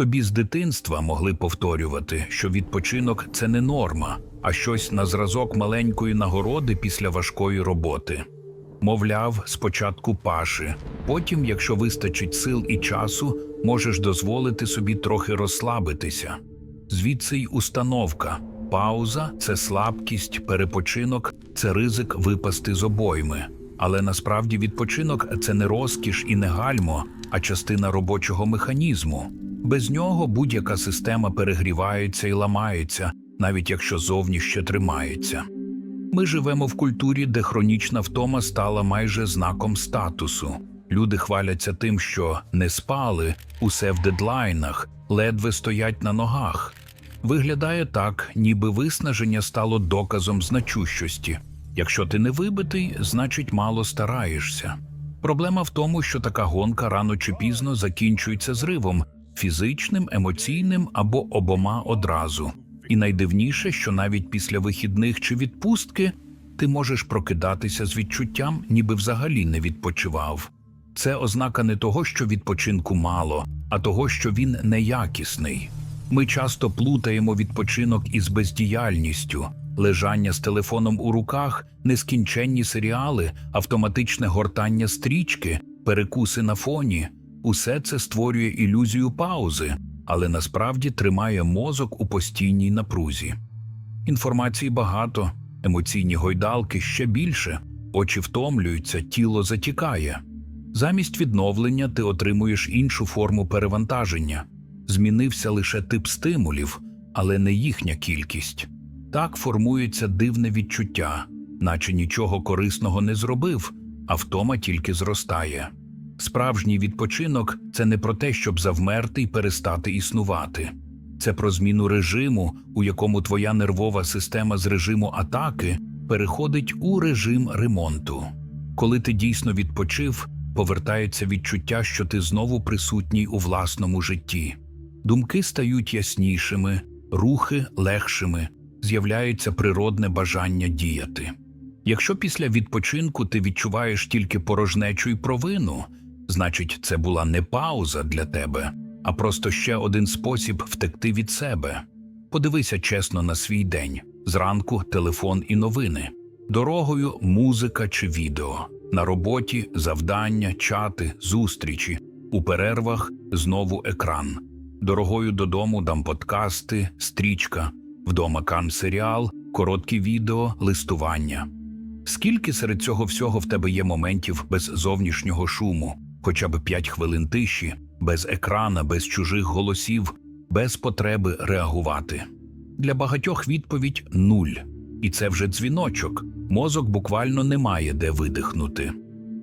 Тобі з дитинства могли повторювати, що відпочинок це не норма, а щось на зразок маленької нагороди після важкої роботи. Мовляв, спочатку паши, потім, якщо вистачить сил і часу, можеш дозволити собі трохи розслабитися. Звідси й установка. Пауза це слабкість, перепочинок це ризик випасти з обойми. Але насправді відпочинок це не розкіш і не гальмо, а частина робочого механізму. Без нього будь-яка система перегрівається і ламається, навіть якщо зовні ще тримається. Ми живемо в культурі, де хронічна втома стала майже знаком статусу. Люди хваляться тим, що не спали, усе в дедлайнах, ледве стоять на ногах. Виглядає так, ніби виснаження стало доказом значущості. Якщо ти не вибитий, значить мало стараєшся. Проблема в тому, що така гонка рано чи пізно закінчується зривом фізичним, емоційним або обома одразу. І найдивніше, що навіть після вихідних чи відпустки ти можеш прокидатися з відчуттям, ніби взагалі не відпочивав. Це ознака не того, що відпочинку мало, а того, що він неякісний. Ми часто плутаємо відпочинок із бездіяльністю, лежання з телефоном у руках, нескінченні серіали, автоматичне гортання стрічки, перекуси на фоні. Усе це створює ілюзію паузи, але насправді тримає мозок у постійній напрузі. Інформації багато, емоційні гойдалки ще більше, очі втомлюються, тіло затікає. Замість відновлення ти отримуєш іншу форму перевантаження. Змінився лише тип стимулів, але не їхня кількість. Так формується дивне відчуття, наче нічого корисного не зробив, а втома тільки зростає. Справжній відпочинок це не про те, щоб завмерти й перестати існувати. Це про зміну режиму, у якому твоя нервова система з режиму атаки переходить у режим ремонту. Коли ти дійсно відпочив, повертається відчуття, що ти знову присутній у власному житті. Думки стають яснішими, рухи легшими, з'являється природне бажання діяти. Якщо після відпочинку ти відчуваєш тільки порожнечу й провину, значить, це була не пауза для тебе, а просто ще один спосіб втекти від себе. Подивися чесно на свій день зранку телефон і новини, дорогою музика чи відео, на роботі завдання, чати, зустрічі, у перервах знову екран. Дорогою додому дам подкасти, стрічка, вдома кан серіал, короткі відео, листування. Скільки серед цього всього в тебе є моментів без зовнішнього шуму, хоча б 5 хвилин тиші, без екрана, без чужих голосів, без потреби реагувати? Для багатьох відповідь нуль. І це вже дзвіночок. Мозок буквально не має де видихнути.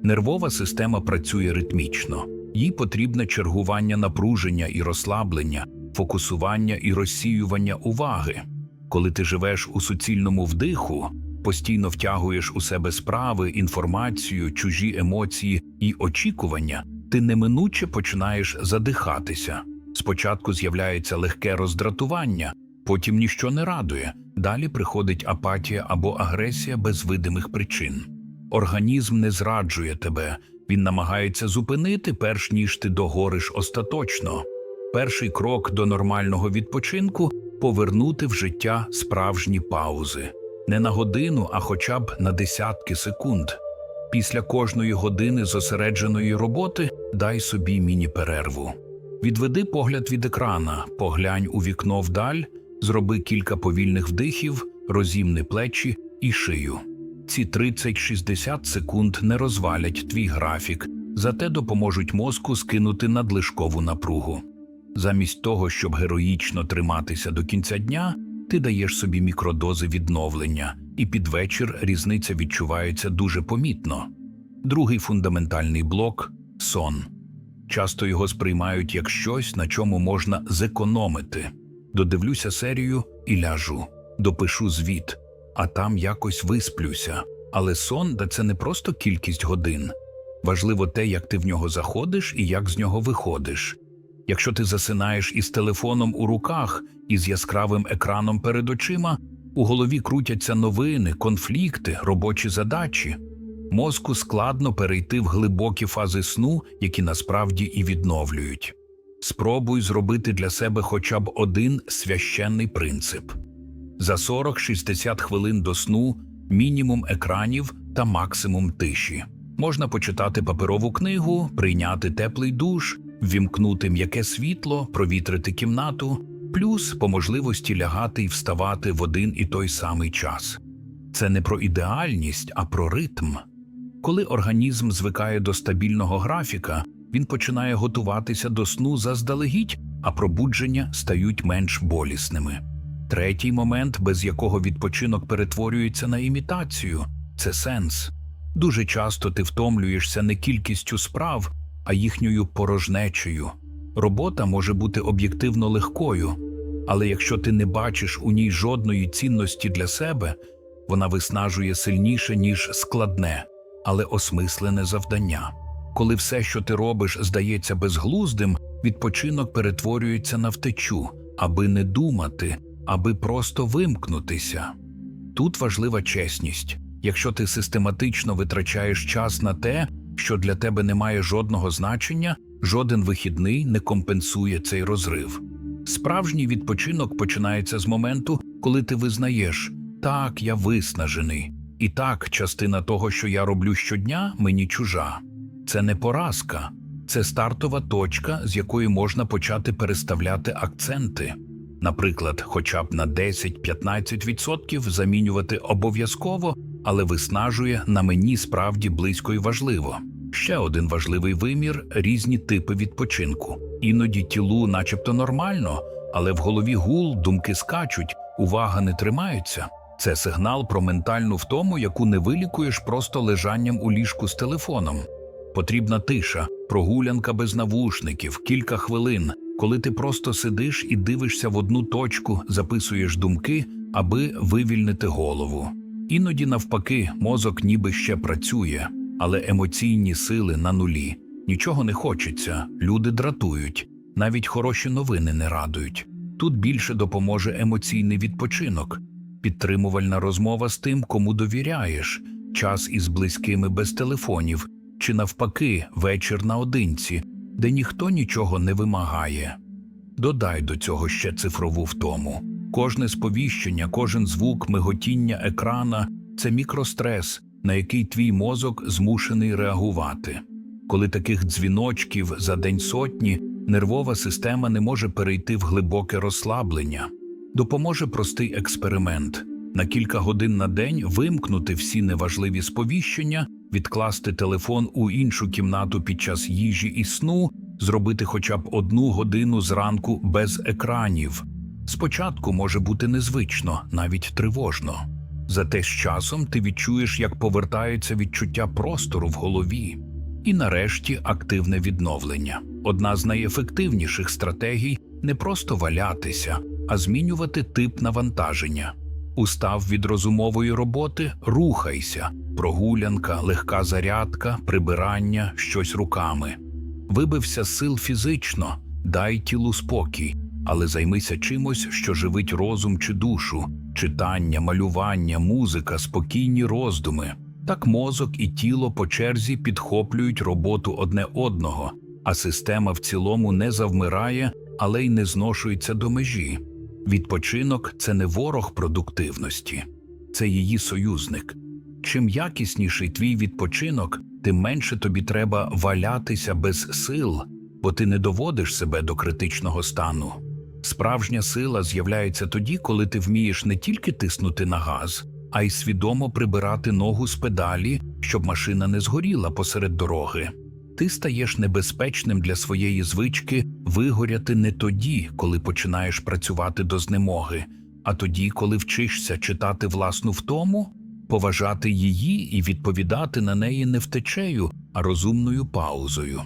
Нервова система працює ритмічно, їй потрібне чергування напруження і розслаблення, фокусування і розсіювання уваги. Коли ти живеш у суцільному вдиху, постійно втягуєш у себе справи, інформацію, чужі емоції і очікування, ти неминуче починаєш задихатися. Спочатку з'являється легке роздратування, потім ніщо не радує, далі приходить апатія або агресія без видимих причин. Організм не зраджує тебе, він намагається зупинити, перш ніж ти догориш остаточно. Перший крок до нормального відпочинку повернути в життя справжні паузи не на годину, а хоча б на десятки секунд. Після кожної години зосередженої роботи дай собі міні-перерву. Відведи погляд від екрана, поглянь у вікно вдаль, зроби кілька повільних вдихів, розімни плечі і шию. Ці 30-60 секунд не розвалять твій графік, зате допоможуть мозку скинути надлишкову напругу. Замість того, щоб героїчно триматися до кінця дня, ти даєш собі мікродози відновлення, і під вечір різниця відчувається дуже помітно. Другий фундаментальний блок сон. Часто його сприймають як щось, на чому можна зекономити. Додивлюся серію і ляжу, допишу звіт, а там якось висплюся. Але сон да це не просто кількість годин. Важливо те, як ти в нього заходиш і як з нього виходиш. Якщо ти засинаєш із телефоном у руках і з яскравим екраном перед очима, у голові крутяться новини, конфлікти, робочі задачі. Мозку складно перейти в глибокі фази сну, які насправді і відновлюють. спробуй зробити для себе хоча б один священний принцип. За 40-60 хвилин до сну мінімум екранів та максимум тиші. Можна почитати паперову книгу, прийняти теплий душ, ввімкнути м'яке світло, провітрити кімнату, плюс по можливості лягати і вставати в один і той самий час. Це не про ідеальність, а про ритм. Коли організм звикає до стабільного графіка, він починає готуватися до сну заздалегідь, а пробудження стають менш болісними. Третій момент, без якого відпочинок перетворюється на імітацію, це сенс. Дуже часто ти втомлюєшся не кількістю справ, а їхньою порожнечею. Робота може бути об'єктивно легкою, але якщо ти не бачиш у ній жодної цінності для себе, вона виснажує сильніше, ніж складне, але осмислене завдання. Коли все, що ти робиш, здається безглуздим, відпочинок перетворюється на втечу, аби не думати, аби просто вимкнутися. Тут важлива чесність. Якщо ти систематично витрачаєш час на те, що для тебе не має жодного значення, жоден вихідний не компенсує цей розрив. Справжній відпочинок починається з моменту, коли ти визнаєш так, я виснажений, і так, частина того, що я роблю щодня, мені чужа. Це не поразка, це стартова точка, з якої можна почати переставляти акценти. Наприклад, хоча б на 10-15% замінювати обов'язково, але виснажує на мені справді близько і важливо. Ще один важливий вимір різні типи відпочинку. Іноді тілу, начебто, нормально, але в голові гул, думки скачуть, увага не тримається. Це сигнал про ментальну втому, яку не вилікуєш просто лежанням у ліжку з телефоном. Потрібна тиша, прогулянка без навушників, кілька хвилин, коли ти просто сидиш і дивишся в одну точку, записуєш думки, аби вивільнити голову. Іноді, навпаки, мозок ніби ще працює, але емоційні сили на нулі. Нічого не хочеться, люди дратують, навіть хороші новини не радують. Тут більше допоможе емоційний відпочинок, підтримувальна розмова з тим, кому довіряєш, час із близькими без телефонів, чи навпаки, вечір наодинці, де ніхто нічого не вимагає. Додай до цього ще цифрову втому. Кожне сповіщення, кожен звук, миготіння екрана це мікрострес, на який твій мозок змушений реагувати. Коли таких дзвіночків за день сотні, нервова система не може перейти в глибоке розслаблення. Допоможе простий експеримент на кілька годин на день вимкнути всі неважливі сповіщення, відкласти телефон у іншу кімнату під час їжі і сну, зробити хоча б одну годину зранку без екранів. Спочатку може бути незвично, навіть тривожно. Зате з часом ти відчуєш, як повертається відчуття простору в голові. І нарешті активне відновлення. Одна з найефективніших стратегій не просто валятися, а змінювати тип навантаження. Устав від розумової роботи, рухайся, прогулянка, легка зарядка, прибирання, щось руками. Вибився сил фізично, дай тілу спокій, але займися чимось, що живить розум чи душу, читання, малювання, музика, спокійні роздуми. Так мозок і тіло по черзі підхоплюють роботу одне одного, а система в цілому не завмирає, але й не зношується до межі. Відпочинок це не ворог продуктивності, це її союзник. Чим якісніший твій відпочинок, тим менше тобі треба валятися без сил, бо ти не доводиш себе до критичного стану. Справжня сила з'являється тоді, коли ти вмієш не тільки тиснути на газ, а й свідомо прибирати ногу з педалі, щоб машина не згоріла посеред дороги. Ти стаєш небезпечним для своєї звички вигоряти не тоді, коли починаєш працювати до знемоги, а тоді, коли вчишся читати власну втому, поважати її і відповідати на неї не втечею, а розумною паузою.